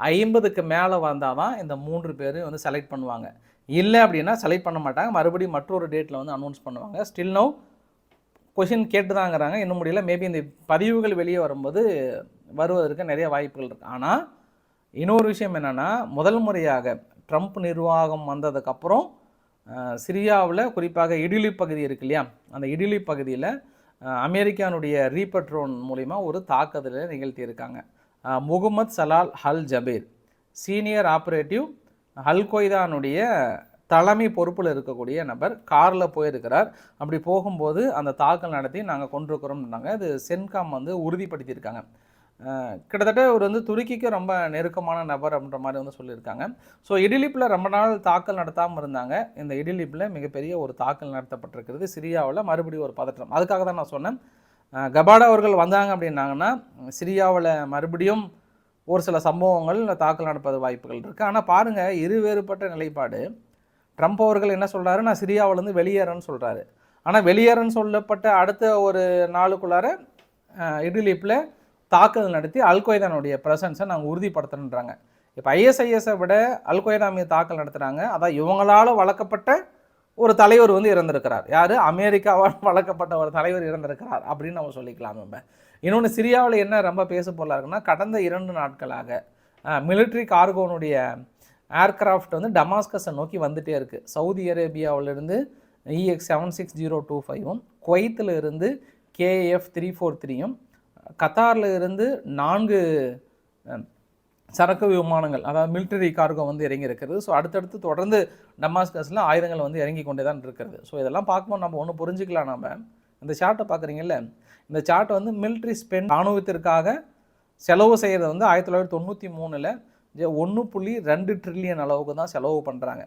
ஐம்பதுக்கு மேலே வந்தால் தான் இந்த மூன்று பேர் வந்து செலக்ட் பண்ணுவாங்க. இல்லை அப்படின்னா செலக்ட் பண்ண மாட்டாங்க. மறுபடியும் மற்றொரு டேட்டில் வந்து அனௌன்ஸ் பண்ணுவாங்க. ஸ்டில் நோ கொஷின் கேட்டு தாங்கிறாங்க இன்னும் முடியல. மேபி இந்த பதிவுகள் வெளியே வரும்போது வருவதற்கு நிறைய வாய்ப்புகள் இருக்குது ஆனால் இன்னொரு விஷயம் என்னென்னா முதல் முறையாக ட்ரம்ப் நிர்வாகம் வந்ததுக்கப்புறம் சிரியாவில் குறிப்பாக இடிலி பகுதி இருக்கு இல்லையா? அந்த இடிலி பகுதியில் அமெரிக்கானுடைய ரீபட்ரோன் மூலிமா ஒரு தாக்குதலை நிகழ்த்தியிருக்காங்க. Muhammad Salal Hal Jabir senior operative al கொய்தானுடைய தலைமை பொறுப்பில் இருக்கக்கூடிய நபர் காரில் போயிருக்கிறார். அப்படி போகும்போது அந்த தாக்கல் நடத்தி நாங்கள் கொண்டிருக்கிறோம்னாங்க. அது சென்காம் வந்து உறுதிப்படுத்தியிருக்காங்க. கிட்டத்தட்ட ஒரு வந்து துருக்கிக்கு ரொம்ப நெருக்கமான நபர் அப்படின்ற மாதிரி வந்து சொல்லியிருக்காங்க. ஸோ இடிலிப்பில் ரொம்ப நாள் தாக்கல் நடத்தாமல் இருந்தாங்க. இந்த இடிலிப்பில் மிகப்பெரிய ஒரு தாக்கல் நடத்தப்பட்டிருக்கிறது சிரியாவில் மறுபடியும் ஒரு பதற்றம். அதுக்காக தான் நான் சொன்னேன். கபாடா அவர்கள் வந்தாங்க அப்படின்னாங்கன்னா சிரியாவில் மறுபடியும் ஒரு சில சம்பவங்கள் தாக்கல் நடப்பது வாய்ப்புகள் இருக்குது ஆனால் பாருங்கள் இரு வேறுபட்ட நிலைப்பாடு. ட்ரம்ப் அவர்கள் என்ன சொல்கிறாரு நான் சிரியாவிலேருந்து வெளியேறேன்னு சொல்கிறாரு ஆனால் வெளியேறன்னு சொல்லப்பட்ட அடுத்த ஒரு நாளுக்குள்ளார இடிலிப்பில் தாக்குதல் நடத்தி அல்கொய்தானுடைய ப்ரெசன்ஸை நாங்கள் உறுதிப்படுத்தணுன்றாங்க இப்போ ஐஎஸ்ஐஎஸை விட அல்கொய்தா மீது தாக்கல் நடத்துகிறாங்க அதான் இவங்களால் வளர்க்கப்பட்ட ஒரு தலைவர் வந்து இறந்திருக்கிறார். யார்? அமெரிக்காவால் [LAUGHS] வளர்க்கப்பட்ட ஒரு தலைவர் இறந்திருக்கிறார் அப்படின்னு நம்ம சொல்லிக்கலாம் நம்ம. இன்னொன்று சிரியாவில் என்ன ரொம்ப பேச பொருளாக இருக்குன்னா கடந்த இரண்டு நாட்களாக மிலிட்ரி கார்கோனுடைய ஏர்க்ராஃப்ட் வந்து டமாஸ்கஸை நோக்கி வந்துகிட்டே இருக்குது Saudi அரேபியாவிலிருந்து EX seven six zero two ஃபைவும் குவைத்தில் இருந்து கேஎஃப் த்ரீ ஃபோர் த்ரீயும் கத்தாரில் இருந்து நான்கு சரக்கு விமானங்கள் அதாவது மிலிட்டரி கார்கோ வந்து இறங்கி இருக்கிறது. ஸோ அடுத்தடுத்து தொடர்ந்து டமாஸ்கஸில் ஆயுதங்கள் வந்து இறங்கி கொண்டே தான் இருக்கிறது. ஸோ இதெல்லாம் பார்க்கும்போது நம்ம ஒன்று புரிஞ்சுக்கலாம் நம்ம இந்த சார்ட்டை பார்க்குறீங்கல்ல இந்த சார்ட்டை வந்து மிலிட்ரி ஸ்பெண்ட் இராணுவத்திற்காக செலவு செய்கிறது வந்து ஆயிரத்தி தொள்ளாயிரத்தி தொண்ணூற்றி மூணில் ஒன்று புள்ளி ரெண்டு ட்ரில்லியன் அளவுக்கு தான் செலவு பண்ணுறாங்க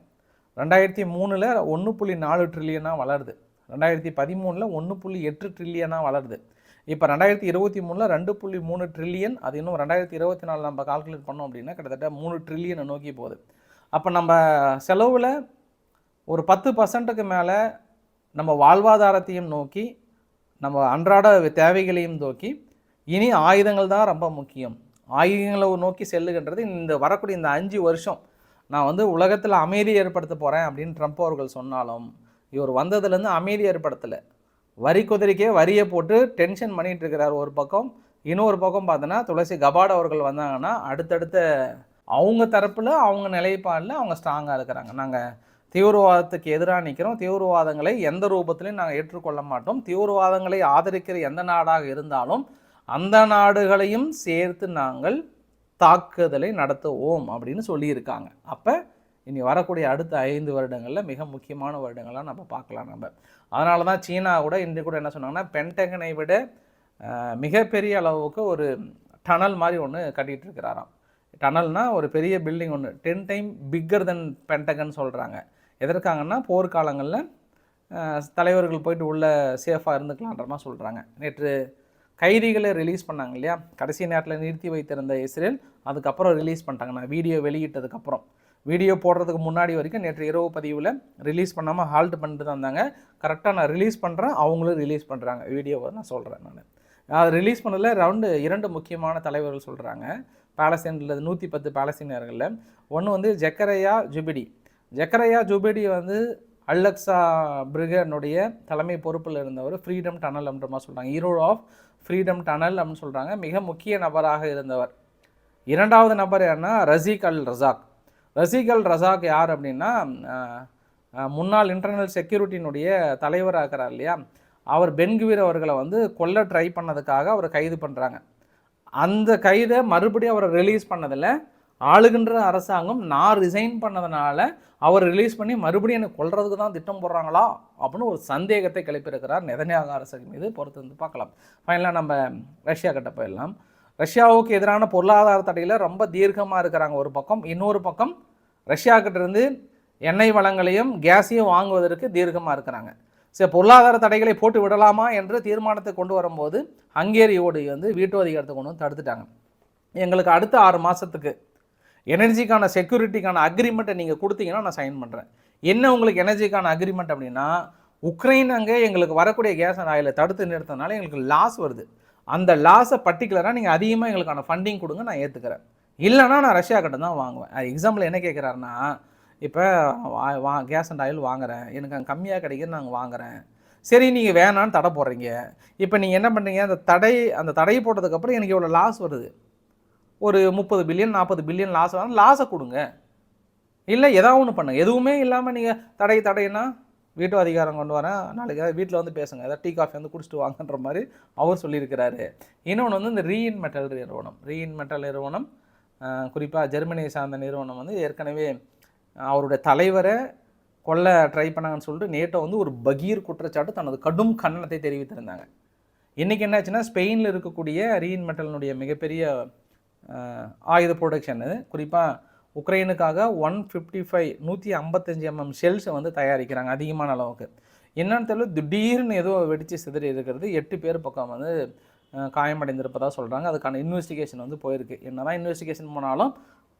ரெண்டாயிரத்தி மூணில் ஒன்று புள்ளி நாலு ட்ரில்லியனாக வளருது. ரெண்டாயிரத்தி பதிமூணில் ஒன்று புள்ளி எட்டு ட்ரில்லியனாக வளருது. இப்போ ரெண்டாயிரத்தி இருபத்தி மூணில் ரெண்டு புள்ளி மூணு ட்ரில்லியன் அது இன்னும் ரெண்டாயிரத்தி இருபத்தி நாலு நம்ம கால்குலேட் பண்ணோம் அப்படின்னா கிட்டத்தட்ட மூணு ட்ரில்லியனை நோக்கி போகுது. அப்போ நம்ம செலவில் ஒரு பத்து பர்சன்ட்டுக்கு மேலே நம்ம வாழ்வாதாரத்தையும் நோக்கி நம்ம அன்றாட தேவைகளையும் நோக்கி இனி ஆயுதங்கள் தான் ரொம்ப முக்கியம். ஆயுதங்களை நோக்கி செல்லுகின்றது. இந்த வரக்கூடிய இந்த அஞ்சு வருஷம் நான் வந்து உலகத்தில் அமைதி ஏற்படுத்த போகிறேன் அப்படின்னு ட்ரம்ப் அவர்கள் சொன்னாலும் இவர் வந்ததுலேருந்து அமைதி ஏற்படுத்தலை. வரி குதிரைக்கே வரியை போட்டு டென்ஷன் பண்ணிகிட்டு இருக்கிறார் ஒரு பக்கம். இன்னொரு பக்கம் பார்த்தோன்னா துளசி கபாட் அவர்கள் வந்தாங்கன்னா அடுத்தடுத்த அவங்க தரப்பில் அவங்க நிலைப்பாடில் அவங்க ஸ்ட்ராங்காக இருக்கிறாங்க. நாங்கள் தீவிரவாதத்துக்கு எதிராக நிற்கிறோம் தீவிரவாதங்களை எந்த ரூபத்திலையும் நாங்கள் ஏற்றுக்கொள்ள மாட்டோம். தீவிரவாதங்களை ஆதரிக்கிற எந்த நாடாக இருந்தாலும் அந்த நாடுகளையும் சேர்த்து நாங்கள் தாக்குதலை நடத்துவோம் அப்படின்னு சொல்லியிருக்காங்க. அப்போ இனி வரக்கூடிய அடுத்த ஐந்து வருடங்களில் மிக முக்கியமான வருடங்களாக நம்ம பார்க்கலாம் நம்ம. அதனால தான் சீனா கூட இன்று கூட என்ன சொன்னாங்கன்னா பென்டகனை விட மிகப்பெரிய அளவுக்கு ஒரு டனல் மாதிரி ஒன்று கட்டிகிட்டு இருக்கிறாராம். டனல்னால் ஒரு பெரிய பில்டிங் ஒன்று ten time bigger than Pentagon சொல்கிறாங்க எதற்காங்கன்னா போர்க்காலங்களில் தலைவர்கள் போயிட்டு உள்ளே சேஃபாக இருந்துக்கலான்ற மாதிரி சொல்கிறாங்க நேற்று கைதிகளை ரிலீஸ் பண்ணாங்க இல்லையா? கடைசி நேரத்தில் நிறுத்தி வைத்திருந்த இஸ்ரேல் அதுக்கப்புறம் ரிலீஸ் பண்ணிட்டாங்க. நான் வீடியோ வெளியிட்டதுக்கப்புறம் வீடியோ போடுறதுக்கு முன்னாடி வரைக்கும் நேற்று இரவு பதிவில் ரிலீஸ் பண்ணாமல் ஹால்ட் பண்ணிட்டு தான் இருந்தாங்க கரெக்டாக நான் ரிலீஸ் பண்ணுறேன் அவங்களும் ரிலீஸ் பண்ணுறாங்க வீடியோவை நான் சொல்கிறேன் நான். அது ரிலீஸ் பண்ணதில் ரவுண்டு இரண்டு முக்கியமான தலைவர்கள் சொல்கிறாங்க பாலஸ்தீனில் நூற்றி பத்து பாலஸ்தீனியர்களில். ஒன்று வந்து ஜக்கரையா ஜுபிடி. ஜக்கரையா ஜுபிடி வந்து அல்லக்ஸா பிரிகனுடைய தலைமை பொறுப்பில் இருந்தவர் ஃப்ரீடம் டனல் அப்படின்ற மாதிரி சொல்கிறாங்க ஹீரோ ஆஃப் ஃப்ரீடம் டனல் அப்படின்னு சொல்கிறாங்க மிக முக்கிய நபராக இருந்தவர். இரண்டாவது நபர் என்ன ரசீக் அல் ரசாக் ரசிகல் ரசாக் யார் அப்படின்னா முன்னாள் இன்டர்னல் செக்யூரிட்டியினுடைய தலைவராக இருக்கிறார் இல்லையா? அவர் பென்குவீர் அவர்களை வந்து கொல்ல ட்ரை பண்ணதுக்காக அவரை கைது பண்ணுறாங்க அந்த கைதை மறுபடியும் அவரை ரிலீஸ் பண்ணதில் ஆளுகின்ற அரசாங்கம் நான் ரிசைன் பண்ணதுனால அவர் ரிலீஸ் பண்ணி மறுபடியும் எனக்கு கொள்றதுக்கு தான் திட்டம் போடுறாங்களா? அப்படின்னு ஒரு சந்தேகத்தை கிளப்பியிருக்கிறார் நெதன்யாக அரசு மீது. பொறுத்து வந்து பார்க்கலாம். ஃபைனலாக நம்ம ரஷ்யா கிட்ட போயிடலாம். ரஷ்யாவுக்கு எதிரான பொருளாதார தடையில் ரொம்ப தீர்க்கமாக இருக்கிறாங்க ஒரு பக்கம். இன்னொரு பக்கம் ரஷ்யாக்கிட்டேருந்து எண்ணெய் வளங்களையும் கேஸையும் வாங்குவதற்கு தீர்க்கமாக இருக்கிறாங்க. சரி பொருளாதார தடைகளை போட்டு விடலாமா என்று தீர்மானத்தை கொண்டு வரும்போது ஹங்கேரியோடு வந்து வீட்டு அதிகாரத்தை கொண்டு வந்து தடுத்துட்டாங்க. எங்களுக்கு அடுத்த ஆறு மாதத்துக்கு எனர்ஜிக்கான செக்யூரிட்டிக்கான அக்ரிமெண்ட்டை நீங்கள் கொடுத்தீங்கன்னா நான் சைன் பண்ணுறேன் என்ன உங்களுக்கு எனர்ஜிக்கான அக்ரிமெண்ட் அப்படின்னா உக்ரைன் அங்கே எங்களுக்கு வரக்கூடிய கேஸ் ஆயிலை தடுத்து நிறுத்தினால எங்களுக்கு லாஸ் வருது. அந்த லாஸை பர்டிகுலராக நீங்கள் அதிகமாக எங்களுக்கான ஃபண்டிங் கொடுங்க நான் ஏற்றுக்கிறேன் இல்லைனா நான் ரஷ்யா கிட்ட தான் வாங்குவேன். எக்ஸாம்பிள் என்ன கேட்குறாருன்னா இப்போ வா வா கேஸ் அண்ட் ஆயில் வாங்குகிறேன் எனக்கு அங்கே கம்மியாக கிடைக்குது நாங்கள் வாங்குகிறேன் சரி நீங்கள் வேணான்னு தடை போடுறீங்க. இப்போ நீங்கள் என்ன பண்ணுறீங்க அந்த தடை அந்த தடை போட்டதுக்கப்புறம் எனக்கு இவ்வளோ லாஸ் வருது. ஒரு முப்பது பில்லியன் நாற்பது பில்லியன் லாஸ் வரும் லாஸை கொடுங்க. இல்லை எதாவது ஒன்று பண்ணுங்க. எதுவுமே இல்லாமல் நீங்கள் தடை தடைன்னா? வீட்டு அதிகாரம் கொண்டு வரேன். நாளைக்கு வீட்டில் வந்து பேசுங்க. ஏதாவது டீ காஃபி வந்து குடிச்சிட்டு வாங்கன்ற மாதிரி அவர் சொல்லியிருக்கிறாரு. இன்னொன்று வந்து இந்த ரீஇன் மெட்டல் நிறுவனம். ரீஇன் மெட்டல் நிறுவனம் குறிப்பாக ஜெர்மனியை சார்ந்த நிறுவனம் வந்து ஏற்கனவே அவருடைய தலைவரை கொல்ல ட்ரை பண்ணாங்கன்னு சொல்லிட்டு நேட்டோ வந்து ஒரு பகீர் குற்றச்சாட்டு தனது கடும் கண்டனத்தை தெரிவித்திருந்தாங்க. இன்றைக்கி என்னாச்சுன்னா ஸ்பெயினில் இருக்கக்கூடிய ரீஇன் மெட்டலினுடைய மிகப்பெரிய ஆயுத ப்ரொடக்ஷன் குறிப்பாக உக்ரைனுக்காக ஒன் ஃபிஃப்டி ஃபைவ் நூற்றி ஐம்பத்தஞ்சு எம்எம் ஷெல்ஸை வந்து தயாரிக்கிறாங்க அதிகமான அளவுக்கு. என்னன்னு தெரியல திடீர்னு ஏதோ வெடித்து சிதறி இருக்கிறது. எட்டு பேர் பக்கம் வந்து காயமடைந்திருப்பதாக சொல்கிறாங்க அதுக்கான இன்வெஸ்டிகேஷன் வந்து போயிருக்கு. என்ன தான் இன்வெஸ்டிகேஷன் போனாலும்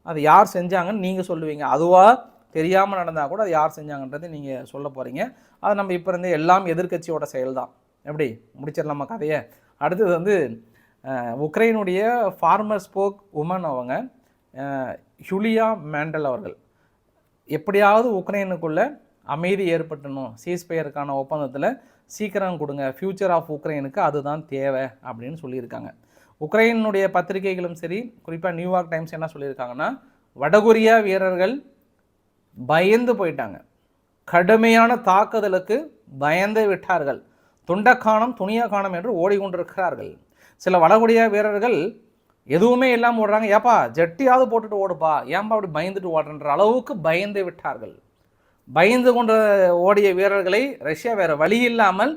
அது யார் செஞ்சாங்கன்னு நீங்கள் சொல்லுவீங்க. அதுவாக தெரியாமல் நடந்தால் கூட அது யார் செஞ்சாங்கன்றது நீங்கள் சொல்ல போகிறீங்க அது நம்ம இப்போ இருந்தே எல்லாம் எதிர்கட்சியோட செயல் தான் எப்படி? முடிச்சிடலாமா கதையை? அடுத்தது வந்து உக்ரைனுடைய ஃபார்மர் ஸ்போக் உமன் அவங்க ஹுலியா மேண்டல் அவர்கள். எப்படியாவது உக்ரைனுக்குள்ளே அமைதி ஏற்பட்டணும். சீஸ்பயருக்கான ஒப்பந்தத்தில் சீக்கிரம் கொடுங்க. ஃப்யூச்சர் ஆஃப் உக்ரைனுக்கு அதுதான் தேவை அப்படின்னு சொல்லியிருக்காங்க. உக்ரைனுடைய பத்திரிகைகளும் சரி குறிப்பாக நியூயார்க் டைம்ஸ் என்ன சொல்லியிருக்காங்கன்னா வடகொரியா வீரர்கள் பயந்து போயிட்டாங்க. கடுமையான தாக்குதலுக்கு பயந்து விட்டார்கள். துண்டக்கானம் காணம் என்று ஓடிக்கொண்டிருக்கிறார்கள். சில வடகொரியா வீரர்கள் எதுவுமே இல்லாமல் ஓடுறாங்க. ஏப்பா ஜட்டியாவது போட்டுட்டு ஓடுப்பா. ஏன்பா அப்படி பயந்துட்டு ஓடுறன்ற அளவுக்கு பயந்து விட்டார்கள். பயந்து கொண்ட ஓடிய வீரர்களை ரஷ்யா வேறு வழி இல்லாமல்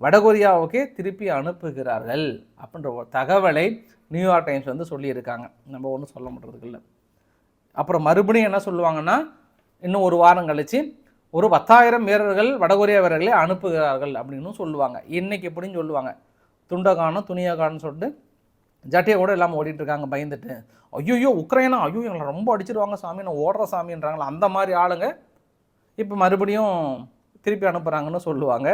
வடகொரியாவுக்கு திருப்பி அனுப்புகிறார்கள் அப்படின்ற ஒரு தகவலை நியூயார்க் டைம்ஸ் வந்து சொல்லியிருக்காங்க. நம்ம ஒன்றும் சொல்ல முடியறதுக்கு இல்லை. அப்புறம் மறுபடியும் என்ன சொல்லுவாங்கன்னா இன்னும் ஒரு வாரம் கழித்து ஒரு பத்தாயிரம் வீரர்கள் வடகொரியா வீரர்களை அனுப்புகிறார்கள் அப்படின்னு சொல்லுவாங்க. இன்றைக்கி எப்படின்னு சொல்லுவாங்க. துண்டை துணியகான்னு சொல்லிட்டு ஜட்டியை கூட இல்லாமல் ஓடிட்டுருக்காங்க பயந்துட்டு. ஐயோ உக்ரைனா? ஐயோ எங்களை ரொம்ப அடிச்சிருவாங்க சாமி நான் ஓடுற சாமின்றாங்களா? அந்த மாதிரி ஆளுங்க இப்போ மறுபடியும் திருப்பி அனுப்புகிறாங்கன்னு சொல்லுவாங்க.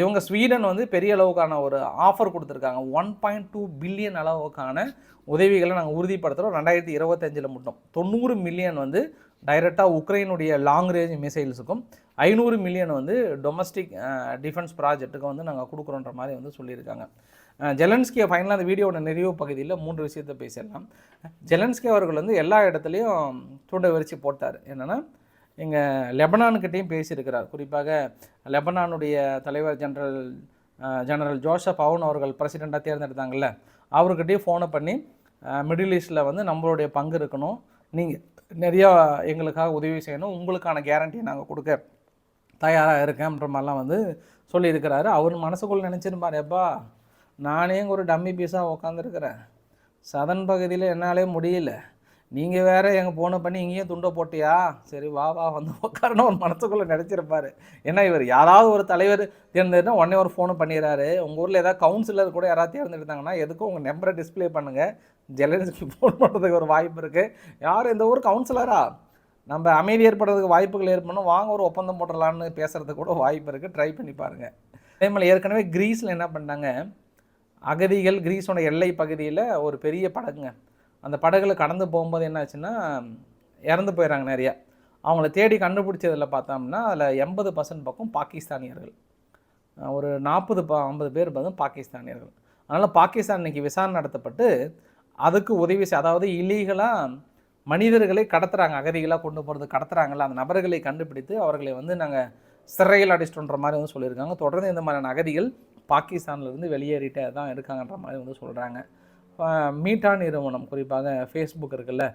இவங்க ஸ்வீடன் வந்து பெரிய அளவுக்கான ஒரு ஆஃபர் கொடுத்துருக்காங்க. ஒன் பாயிண்ட் டூ பில்லியன் அளவுக்கான உதவிகளை நாங்கள் உறுதிப்படுத்துகிறோம் ரெண்டாயிரத்தி இருபத்தஞ்சில் மட்டும். தொண்ணூறு மில்லியன் வந்து டைரெக்டாக உக்ரைனுடைய லாங் ரேஞ்ச் மிசைல்ஸுக்கும் ஐநூறு மில்லியன் வந்து டொமஸ்டிக் டிஃபென்ஸ் ப்ராஜெக்ட்டுக்கு வந்து நாங்கள் கொடுக்குறோன்ற மாதிரி வந்து சொல்லியிருக்காங்க. ஜெலன்ஸ்கியை ஃபைனலாக அந்த வீடியோட நிறைவு பகுதியில் மூன்று விஷயத்தை பேசிடலாம். ஜெலன்ஸ்கி அவர்கள் வந்து எல்லா இடத்துலையும் தூண்டை விரிச்சு போட்டார். என்னென்னா இங்கே லெபனான்கிட்டையும் பேசியிருக்கிறார். குறிப்பாக லெபனானுடைய தலைவர் ஜெனரல் ஜெனரல் ஜோசப் அவுன் அவர்கள் பிரசிடெண்ட்டாக தேர்ந்தெடுத்தாங்கல்ல அவர்கிட்டையும் ஃபோனை பண்ணி மிடில் ஈஸ்டில் வந்து நம்மளுடைய பங்கு இருக்கணும். நீங்கள் நிறையா எங்களுக்காக உதவி செய்யணும். உங்களுக்கான கேரண்டியை நாங்கள் கொடுக்க தயாராக இருக்கேன்ற மாதிரிலாம் வந்து சொல்லியிருக்கிறாரு. அவர் மனசுக்குள்ளே நினச்சிருப்பார் எப்பா நானே ஒரு டம்மி பீஸாக உக்காந்துருக்குறேன். சதன் பகுதியில் என்னாலே முடியல. நீங்கள் வேறு எங்கள் போனை பண்ணி இங்கேயும் துண்டை போட்டியா? சரி வா வா வந்து உட்காரணும் ஒரு மனசுக்குள்ளே நினச்சிருப்பார். ஏன்னா இவர் யாராவது ஒரு தலைவர் தேர்ந்தெடுத்தா உடனே ஒரு ஃபோனை பண்ணிடுறாரு. உங்கள் ஊரில் ஏதாவது கவுன்சிலர் கூட யாராவது தேர்ந்தெடுத்தாங்கன்னா எதுக்கும் உங்கள் நம்பரை டிஸ்ப்ளே பண்ணுங்கள் ஜெலன்ஸ்கி ஃபோன் பண்ணுறதுக்கு ஒரு வாய்ப்பு இருக்குது யார் இந்த ஊர் கவுன்சிலரா நம்ம அமைதி ஏற்படுறதுக்கு வாய்ப்புகள் ஏற்படணும். வாங்க ஒரு ஒப்பந்தம் போட்டுடலான்னு பேசுகிறதுக்கு கூட வாய்ப்பு இருக்குது ட்ரை பண்ணி பாருங்கள் அதே மாதிரி ஏற்கனவே க்ரீஸில் என்ன பண்ணாங்க அகதிகள் கிரீஸோட எல்லை பகுதியில் ஒரு பெரிய படகுங்க. அந்த படகுல கடந்து போகும்போது என்ன ஆச்சுன்னா இறந்து போயிடறாங்க நிறையா. அவங்கள தேடி கண்டுபிடிச்சதில் பார்த்தோம்னா அதில் எண்பது பர்சன்ட் பக்கம் பாகிஸ்தானியர்கள். ஒரு நாற்பது ப ஐம்பது பேர் வந்து பாகிஸ்தானியர்கள். அதனால் பாகிஸ்தான் இன்றைக்கி விசாரணை நடத்தப்பட்டு அதுக்கு உதவி அதாவது இல்லீகலாக மனிதர்களை கடத்துறாங்க அகதிகளாக கொண்டு போகிறது கடத்துறாங்கல்ல அந்த நபர்களை கண்டுபிடித்து அவர்களை வந்து நாங்கள் சிறையில் அடிச்சிட்டோன்ற மாதிரி வந்து சொல்லியிருக்காங்க. தொடர்ந்து இந்த மாதிரியான அகதிகள் பாகிஸ்தான்லேருந்து வெளியேறிட்டே தான் இருக்காங்கன்ற மாதிரி வந்து சொல்கிறாங்க மீட்டா நிறுவனம் குறிப்பாக ஃபேஸ்புக் இருக்குல்ல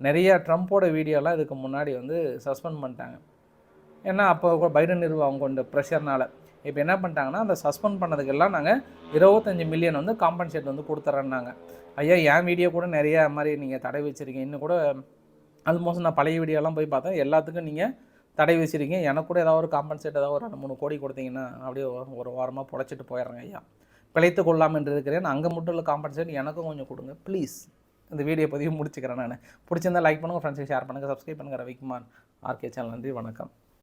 நிறைய ட்ரம்ப்போட வீடியோலாம் இதுக்கு முன்னாடி வந்து சஸ்பெண்ட் பண்ணிட்டாங்க. ஏன்னா அப்போ கூட பைடன் நிர்வாகம் கொண்ட ப்ரெஷர்னால. இப்போ என்ன பண்ணிட்டாங்கன்னா அந்த சஸ்பெண்ட் பண்ணதுக்கெல்லாம் நாங்கள் இருபத்தஞ்சி மில்லியன் வந்து காம்பன்சேட் வந்து கொடுத்துட்றேன்னாங்க ஐயா என் வீடியோ கூட நிறைய மாதிரி நீங்கள் தடை வச்சுருக்கீங்க இன்னும் கூட ஆல்மோஸ்ட் நான் பழைய வீடியோலாம் போய் பார்த்தேன். எல்லாத்துக்கும் நீங்கள் தடை வச்சுருக்கீங்க எனக்கு கூட ஏதாவது ஒரு காம்பன்சேட் ஏதாவது ஒரு ரெண்டு மூணு கோடி கொடுத்தீங்கன்னா அப்படியே ஒரு- ஒரு வாரமாக பொழைச்சிட்டு போயிடுறேங்க ஐயா. பிழைத்து கொள்ளாமல் என்று இருக்கிறேன். அங்கே மட்டும் இல்லை காம்பன்சேட் எனக்கும் கொஞ்சம் கொடுங்க. ப்ளீஸ் இந்த வீடியோ பதிவு முடிச்சுக்கிறேன் நான். பிடிச்சிருந்தா லைக் பண்ணுங்கள் ஃப்ரெண்ட்ஸுக்கு ஷேர் பண்ணுங்கள் சப்ஸ்கிரைப் பண்ணுங்கள் ரவிக்குமார் ஆர்கே சேனல் நன்றி வணக்கம்.